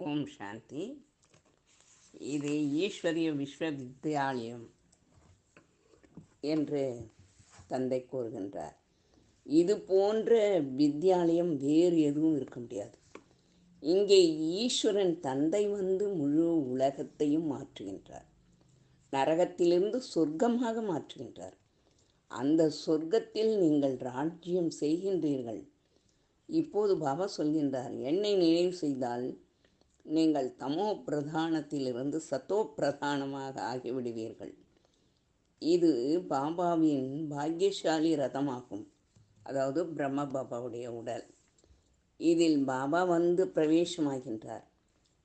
ஓம் சாந்தி. இது ஈஸ்வரிய விஸ்வவித்யாலயம் என்று தந்தை கூறுகின்றார். இது போன்ற வித்யாலயம் வேறு எதுவும் இருக்க முடியாது. இங்கே ஈஸ்வரன் தந்தை வந்து முழு உலகத்தையும் மாற்றுகின்றார். நரகத்திலிருந்து சொர்க்கமாக மாற்றுகின்றார். அந்த சொர்க்கத்தில் நீங்கள் ராஜ்யம் செய்கின்றீர்கள். இப்போது பாபா சொல்கின்றார் என்னை நினைவு செய்தால் நீங்கள் தமோ பிரதானத்திலிருந்து சத்தோ பிரதானமாக ஆகிவிடுவீர்கள். இது பாபாவின் பாக்கியசாலி ரதமாகும். அதாவது பிரம்ம பாபாவுடைய உடல். இதில் பாபா வந்து பிரவேசமாகின்றார்.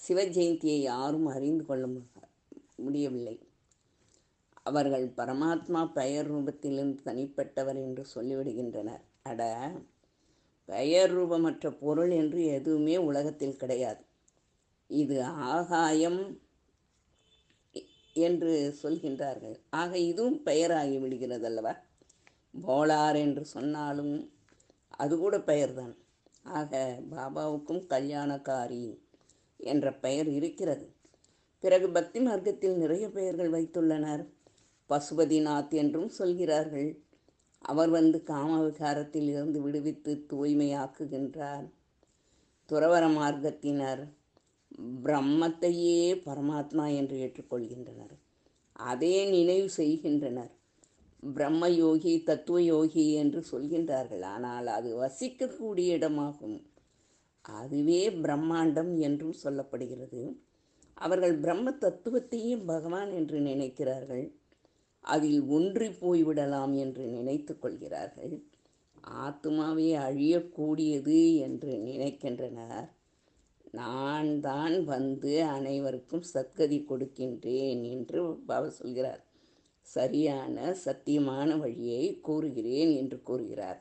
சிவ ஜெயந்தியை யாரும் அறிந்து கொள்ள முடியவில்லை. அவர்கள் பரமாத்மா பெயர் ரூபத்திலிருந்து தனிப்பட்டவர் என்று சொல்லிவிடுகின்றனர். அட பெயர் ரூபமற்ற பொருள் என்று எதுவுமே உலகத்தில் கிடையாது. இது ஆகாயம் என்று சொல்கின்றார்கள். ஆக இதுவும் பெயராகி விடுகிறது அல்லவா போலார் என்று சொன்னாலும் அது கூட பெயர்தான். ஆக பாபாவுக்கும் கல்யாணக்காரி என்ற பெயர் இருக்கிறது. பிறகு பக்தி மார்க்கத்தில் நிறைய பெயர்கள் வைத்துள்ளனர். பசுபதிநாத் என்றும் சொல்கிறார்கள். அவர் வந்து காம விகாரத்தில் இருந்து விடுவித்து தூய்மையாக்குகின்றார். துறவர மார்க்கத்தினர் பிரம்மத்தையே பரமாத்மா என்று ஏற்றுக்கொள்கின்றனர். அதே நினைவு செய்கின்றனர். பிரம்ம யோகி தத்துவ யோகி என்று சொல்கின்றார்கள். ஆனால் அது வசிக்கக்கூடிய இடமாகும். அதுவே பிரம்மாண்டம் என்றும் சொல்லப்படுகிறது. அவர்கள் பிரம்ம தத்துவத்தையும் பகவான் என்று நினைக்கிறார்கள். அதில் ஒன்றி போய்விடலாம் என்று நினைத்து கொள்கிறார்கள். ஆத்மாவே அழியக்கூடியது என்று நினைக்கின்றனர். நான் தான் வந்து அனைவருக்கும் சத்கதி கொடுக்கின்றேன் என்று பாபா சொல்கிறார். சரியான சத்தியமான வழியை கூறுகிறேன் என்று கூறுகிறார்.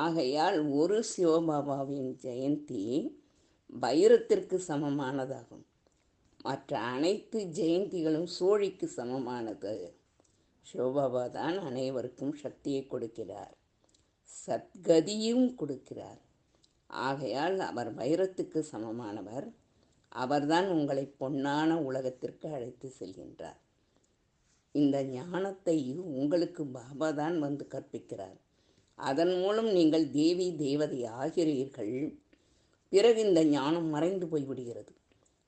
ஆகையால் ஒரு சிவபாபாவின் ஜெயந்தி வைரத்திற்கு சமமானதாகும். மற்ற அனைத்து ஜெயந்திகளும் சோழிக்கு சமமானது. சிவபாபா தான் அனைவருக்கும் சக்தியை கொடுக்கிறார். சத்கதியும் கொடுக்கிறார். ஆகையால் அவர் வைரத்துக்கு சமமானவர். அவர்தான் உங்களை பொன்னான உலகத்திற்கு அழைத்து செல்கின்றார். இந்த ஞானத்தை உங்களுக்கு பாபா தான் வந்து கற்பிக்கிறார். அதன் மூலம் நீங்கள் தேவி தேவதை ஆகிறீர்கள். பிறகு இந்த ஞானம் மறைந்து போய்விடுகிறது.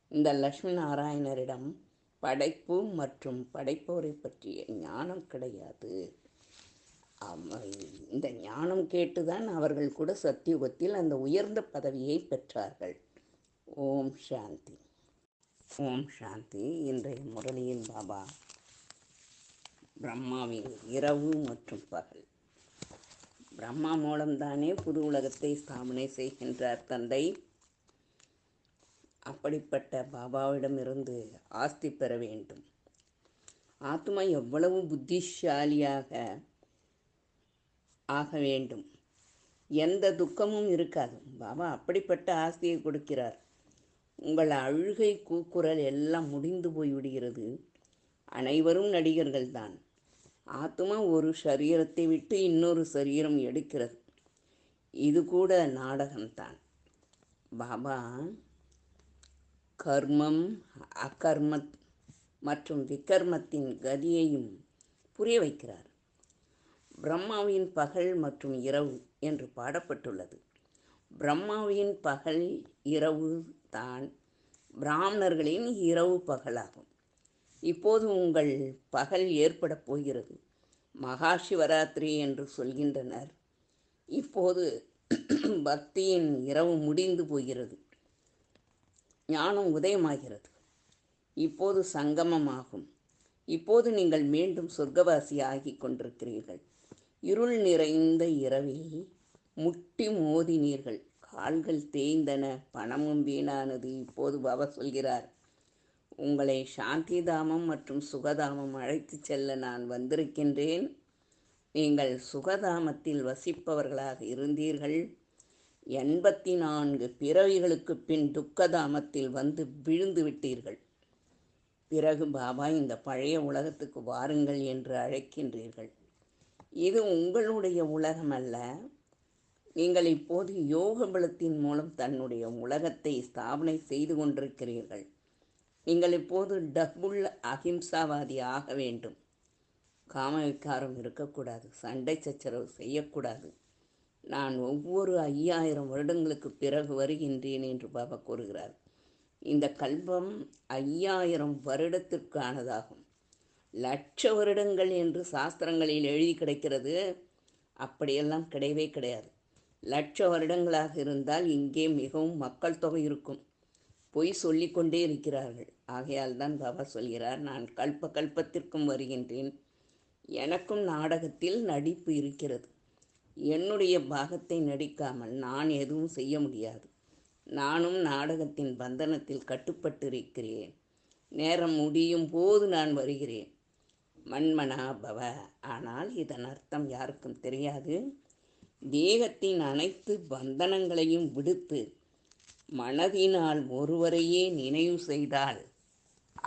இந்த லக்ஷ்மி நாராயணரிடம் படைப்பு மற்றும் படைப்போரை பற்றிய ஞானம் கிடையாது. இந்த ஞானம் கேட்டுதான் அவர்கள் கூட சத்தியுகத்தில் அந்த உயர்ந்த பதவியை பெற்றார்கள். ஓம் சாந்தி. ஓம் சாந்தி. இன்றைய முரளியின் பாபா பிரம்மாவின் இரவு மற்றும் பகல். பிரம்மா மூலம்தானே புது உலகத்தை ஸ்தாபனை செய்கின்றார் தந்தை. அப்படிப்பட்ட பாபாவிடமிருந்து ஆஸ்தி பெற வேண்டும். ஆத்மா எவ்வளவு புத்திசாலியாக ஆக வேண்டும். எந்த துக்கமும் இருக்காது. பாபா அப்படிப்பட்ட ஆஸ்தியை கொடுக்கிறார். உங்கள் அழுகை கூக்குரல் எல்லாம் முடிந்து போய்விடுகிறது. அனைவரும் நடிகர்கள் தான் ஆத்மா ஒரு சரீரத்தை விட்டு இன்னொரு சரீரம் எடுக்கிறது. இது கூட நாடகம்தான். பாபா கர்மம் அகர்மத் மற்றும் விக்கர்மத்தின் கதியையும் புரிய வைக்கிறார். பிரம்மாவின் பகல் மற்றும் இரவு என்று பாடப்பட்டுள்ளது. பிரம்மாவின் பகல் இரவு தான் பிராமணர்களின் இரவு பகலாகும். இப்போது உங்கள் பகல் ஏற்படப் போகிறது. மகா சிவராத்திரி என்று சொல்கின்றனர். இப்போது பக்தியின் இரவு முடிந்து போகிறது. ஞானம் உதயமாகிறது. இப்போது சங்கமமாகும். இப்போது நீங்கள் மீண்டும் சொர்க்கவாசி ஆகிக் கொண்டிருக்கிறீர்கள். இருள் நிறைந்த இரவில் முட்டி மோதினீர்கள். கால்கள் தேய்ந்தன பணமும் வீணானது. இப்போது பாபா சொல்கிறார் உங்களை சாந்திதாமம் மற்றும் சுகதாமம் அழைத்துச் செல்ல நான் வந்திருக்கின்றேன். நீங்கள் சுகதாமத்தில் வசிப்பவர்களாக இருந்தீர்கள். எண்பத்தி நான்கு பிறவிகளுக்கு பின் துக்கதாமத்தில் வந்து விழுந்து விட்டீர்கள். பிறகு பாபா இந்த பழைய உலகத்துக்கு வாருங்கள் என்று அழைக்கின்றீர்கள். இது உங்களுடைய உலகம் அல்ல. நீங்கள் இப்போது யோக பலத்தின் மூலம் தன்னுடைய உலகத்தை ஸ்தாபனை செய்து கொண்டிருக்கிறீர்கள். நீங்கள் இப்போது டபுள் அகிம்சாவாதி ஆக வேண்டும். காம விகாரம் இருக்கக்கூடாது சண்டை சச்சரவு செய்யக்கூடாது. நான் ஒவ்வொரு ஐயாயிரம் வருடங்களுக்கு பிறகு வருகின்றேன் என்று பாபா கூறுகிறார். இந்த கல்பம் ஐயாயிரம் வருடத்திற்கானதாகும். லட்ச வருடங்கள் என்று சாஸ்திரங்களில் எழுதி கிடைக்கிறது. அப்படியெல்லாம் கிடையவே கிடையாது. லட்ச வருடங்களாக இருந்தால் இங்கே மிகவும் மக்கள் தொகை இருக்கும். பொய் சொல்லிக்கொண்டே இருக்கிறார்கள். ஆகையால் தான் பாபா சொல்கிறார் நான் கல்ப கல்பத்திற்கும் வருகின்றேன். எனக்கும் நாடகத்தில் நடிப்பு இருக்கிறது. என்னுடைய பாகத்தை நடிக்காமல் நான் எதுவும் செய்ய முடியாது. நானும் நாடகத்தின் பந்தனத்தில் கட்டுப்பட்டிருக்கிறேன். நேரம் முடியும் போது நான் வருகிறேன். மண்மனா பவ ஆனால் இதன் அர்த்தம் யாருக்கும் தெரியாது. தேகத்தின் அனைத்து பந்தனங்களையும் விடுத்து மனதினால் ஒருவரையே நினைவு செய்தால்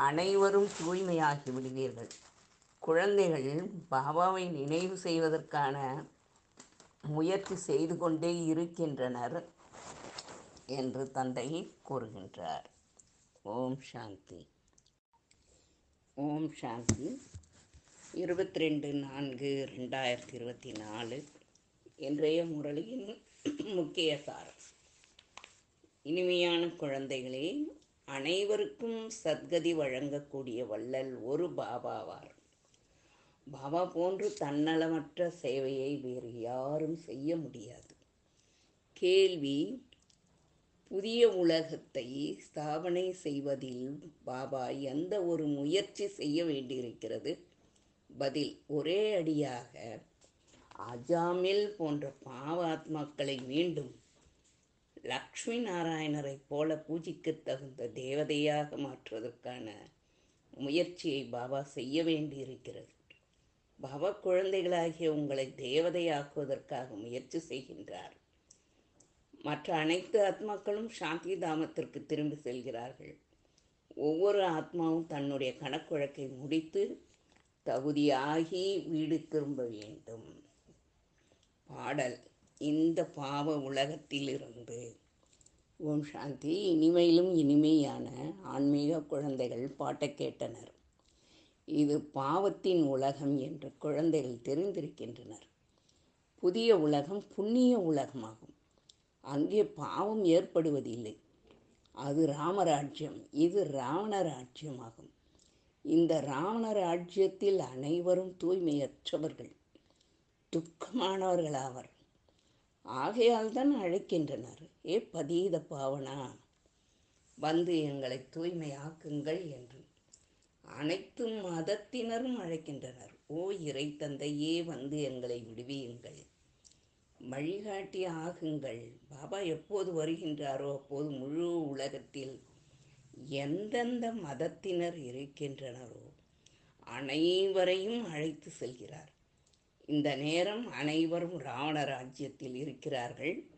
அனைவரும் தூய்மையாகி விடுவீர்கள். குழந்தைகள் பாபாவை நினைவு செய்வதற்கான முயற்சி செய்து கொண்டே இருக்கின்றனர் என்று தந்தை கூறுகின்றார். ஓம் சாந்தி. ஓம் சாந்தி. இருபத்தி ரெண்டு நான்கு ரெண்டாயிரத்தி இருபத்தி நாலு இன்றைய முரளியின் முக்கிய சாரம். இனிமையான குழந்தைகளே அனைவருக்கும் சத்கதி வழங்கக்கூடிய வள்ளல் ஒரு பாபாவார். பாபா போன்று தன்னலமற்ற சேவையை வேறு யாரும் செய்ய முடியாது. கேள்வி புதிய உலகத்தை ஸ்தாபனை செய்வதில் பாபா எந்த ஒரு முயற்சி செய்ய வேண்டியிருக்கிறது? பதில் ஒரே அடியாக அஜாமில் போன்ற பாவாத்மாக்களை மீண்டும் லக்ஷ்மி நாராயணரைப் போல பூஜிக்க தகுந்த தேவதையாக மாற்றுவதற்கான முயற்சியை பாபா செய்ய வேண்டியிருக்கிறது. பாபா குழந்தைகளாகிய உங்களை தேவதையாக்குவதற்காக முயற்சி செய்கின்றார். மற்ற அனைத்து ஆத்மாக்களும் சாந்தி தாமத்திற்கு திரும்பி செல்கிறார்கள். ஒவ்வொரு ஆத்மாவும் தன்னுடைய கணக்குழக்கை முடித்து தகுதியாகி வீடு திரும்ப வேண்டும். பாடல். இந்த பாவ உலகத்திலிருந்து ஓம் சாந்தி. இனிமையிலும் இனிமையான ஆன்மீக குழந்தைகள் பாட்டை கேட்டனர். இது பாவத்தின் உலகம் என்று குழந்தைகள் தெரிந்திருக்கின்றனர். புதிய உலகம் புண்ணிய உலகமாகும். அங்கே பாவம் ஏற்படுவதில்லை. அது ராமராஜ்யம். இது ராவண ராஜ்யமாகும். இந்த ராவண ராஜ்யத்தில் அனைவரும் தூய்மையற்றவர்கள் துக்கமானவர்களாவர். ஆகையால் தான் அழைக்கின்றனர் ஏ பதீத பாவனா வந்து எங்களை தூய்மையாக்குங்கள் என்று. அனைத்து மதத்தினரும் அழைக்கின்றனர் ஓ இறை தந்தையே வந்து எங்களை விடுவியுங்கள் வழிகாட்டி ஆகுங்கள் பாபா எப்போது வருகின்றாரோ அப்போது முழு உலகத்தில் எந்தெந்த மதத்தினர் இருக்கின்றனரோ அனைவரையும் அழைத்து செல்கிறார். இந்த நேரம் அனைவரும் ராவண ராஜ்யத்தில் இருக்கிறார்கள்.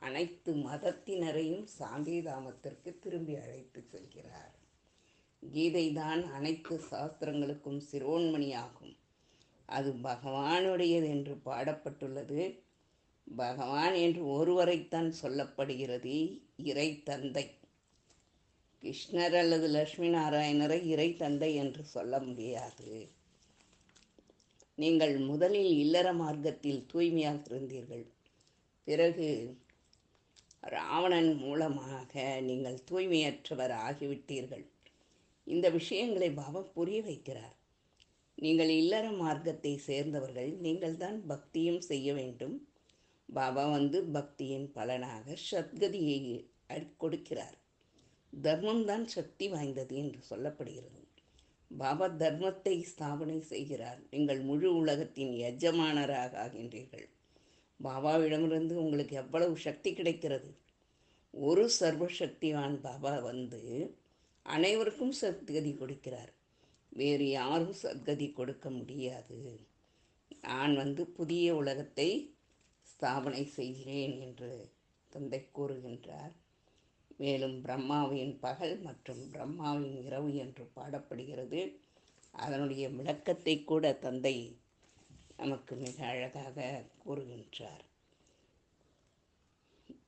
அனைத்து மதத்தினரையும் சாந்திதாமத்திற்கு திரும்பி அழைத்து செல்கிறார். கீதை தான் அனைத்து சாஸ்திரங்களுக்கும் சிரோன்மணியாகும். அது பகவானுடையது என்று பாடப்பட்டுள்ளது. பகவான் என்று ஒருவரைத்தான் சொல்லப்படுகிறது இறை தந்தை. கிருஷ்ணர் அல்லது லட்சுமி நாராயணரை இறை தந்தை என்று சொல்ல முடியாது. நீங்கள் முதலில் இல்லற மார்க்கத்தில் தூய்மையாக இருந்தீர்கள். பிறகு ராவணன் மூலமாக நீங்கள் தூய்மையற்றவர் ஆகிவிட்டீர்கள். இந்த விஷயங்களை பாபா புரிய வைக்கிறார். நீங்கள் இல்லற மார்க்கத்தை சேர்ந்தவர்கள் நீங்கள் தான் பக்தியும் செய்ய வேண்டும். பாபா வந்து பக்தியின் பலனாக சத்கதியை கொடுக்கிறார். தர்மம்தான் சக்தி வாய்ந்தது என்று சொல்லப்படுகிறது. பாபா தர்மத்தை ஸ்தாபனை செய்கிறார். நீங்கள் முழு உலகத்தின் எஜமானராக ஆகின்றீர்கள். பாபாவிடமிருந்து உங்களுக்கு எவ்வளவு சக்தி கிடைக்கிறது? ஒரு சர்வசக்திவான் பாபா வந்து அனைவருக்கும் சத்கதி கொடுக்கிறார். வேறு யாரும் சத்கதி கொடுக்க முடியாது. நான் வந்து புதிய உலகத்தை ஸ்தாபனை செய்கிறேன் என்று தந்தை கூறுகின்றார். மேலும் பிரம்மாவின் பகல் மற்றும் பிரம்மாவின் இரவு என்று பாடப்படுகிறது. அதனுடைய விளக்கத்தை கூட தந்தை நமக்கு மிக அழகாக கூறுகின்றார்.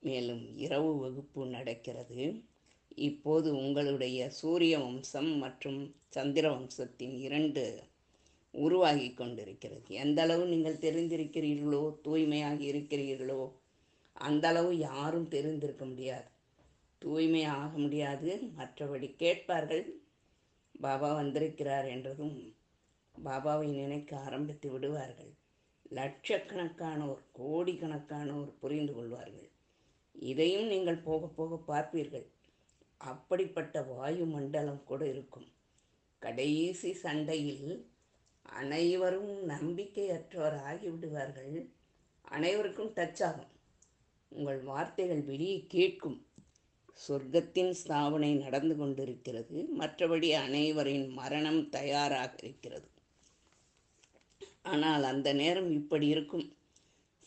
மேலும் இரவு வகுப்பு நடக்கிறது. இப்போது உங்களுடைய சூரிய வம்சம் மற்றும் சந்திர வம்சத்தின் இரண்டு உருவாகி கொண்டிருக்கிறது. எந்த அளவு நீங்கள் தெரிந்திருக்கிறீர்களோ தூய்மையாக இருக்கிறீர்களோ அந்த அளவு யாரும் தெரிந்திருக்க முடியாது. தூய்மை ஆக முடியாது. மற்றபடி கேட்பார்கள் பாபா வந்திருக்கிறார் என்றதும் பாபாவை நினைக்க ஆரம்பித்து விடுவார்கள். லட்சக்கணக்கானோர் கோடிக்கணக்கானோர் புரிந்து கொள்வார்கள். இதையும் நீங்கள் போக போக பார்ப்பீர்கள். அப்படிப்பட்ட வாயு மண்டலம் கூட இருக்கும். கடைசி சண்டையில் அனைவரும் நம்பிக்கையற்றவர் ஆகிவிடுவார்கள் அனைவருக்கும் டச் ஆகும் உங்கள் வார்த்தைகள் வெளியே கேட்கும். சொர்க்கத்தின் ஸ்தாபனை நடந்து கொண்டிருக்கிறது. மற்றபடி அனைவரின் மரணம் தயாராக இருக்கிறது ஆனால் அந்த நேரம் இப்படி இருக்கும்.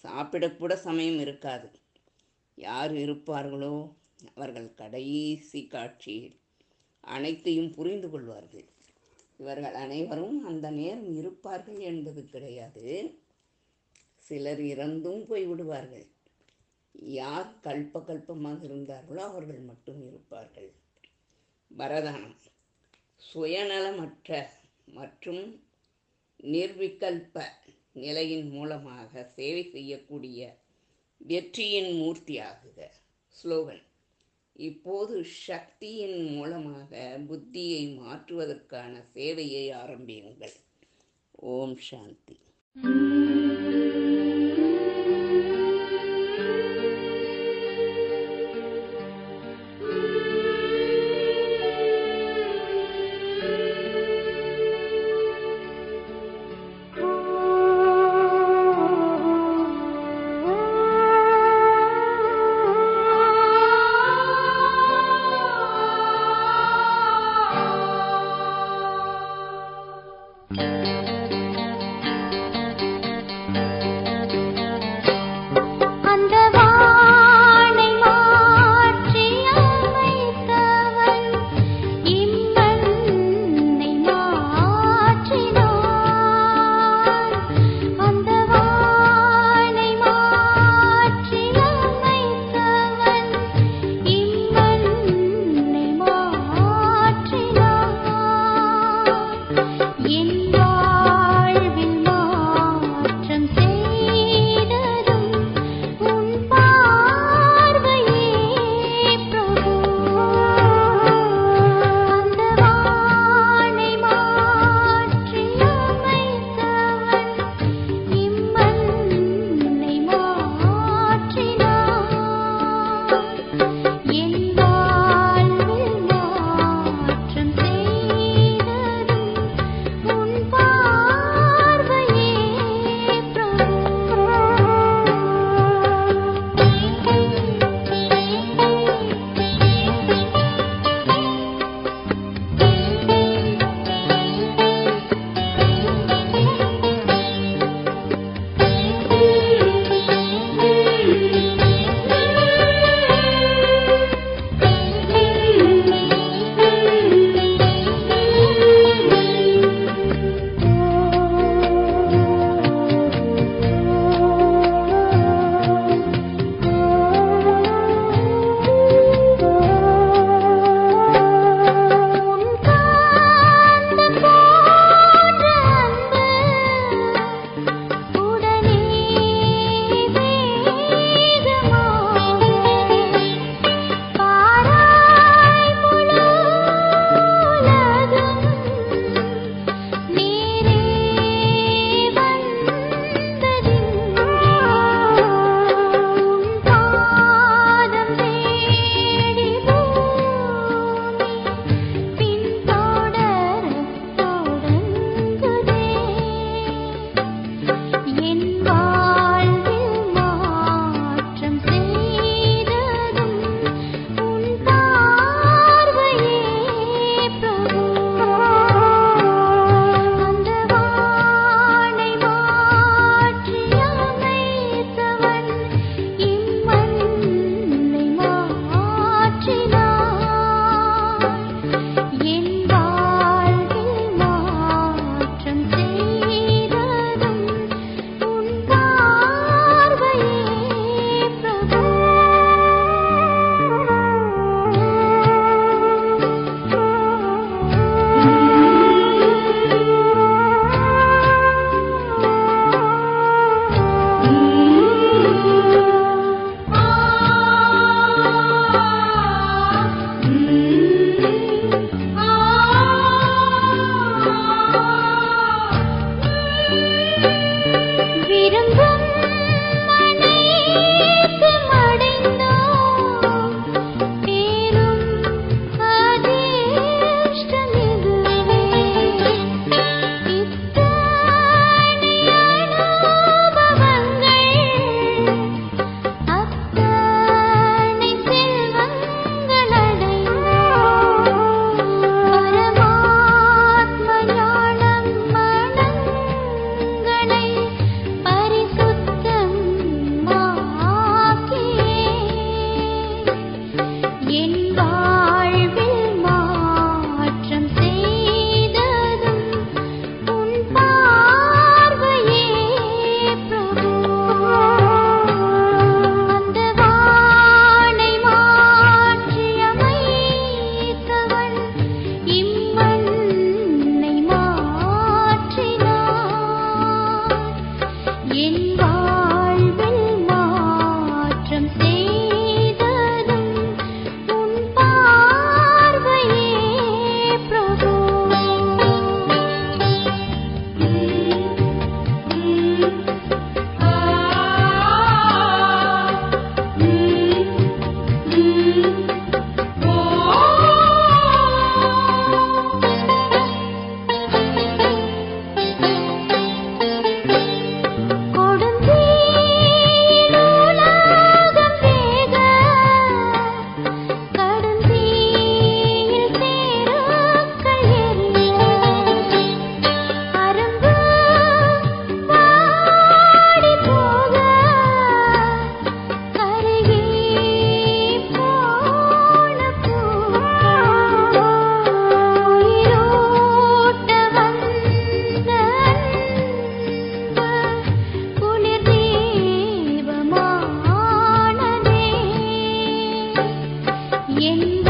சாப்பிடக்கூட சமயம் இருக்காது. யார் இருப்பார்களோ? அவர்கள் கடைசி காட்சியில் அனைத்தையும் புரிந்து கொள்வார்கள். இவர்கள் அனைவரும் அந்த நேரம் இருப்பார்கள் என்பது கிடையாது. சிலர் இறந்தும் போய்விடுவார்கள். யார் கல்ப கல்பமாக இருந்தார்களோ அவர்கள் மட்டும் இருப்பார்கள். வரதானம். சுயநலமற்ற மற்றும் நிர்விகல்ப நிலையின் மூலமாக சேவை செய்யக்கூடிய வெற்றியின் மூர்த்தியாகுக. ஸ்லோகன். இப்போது சக்தியின் மூலமாக புத்தியை மாற்றுவதற்கான சேவையை ஆரம்பியுங்கள். ஓம் சாந்தி. 天。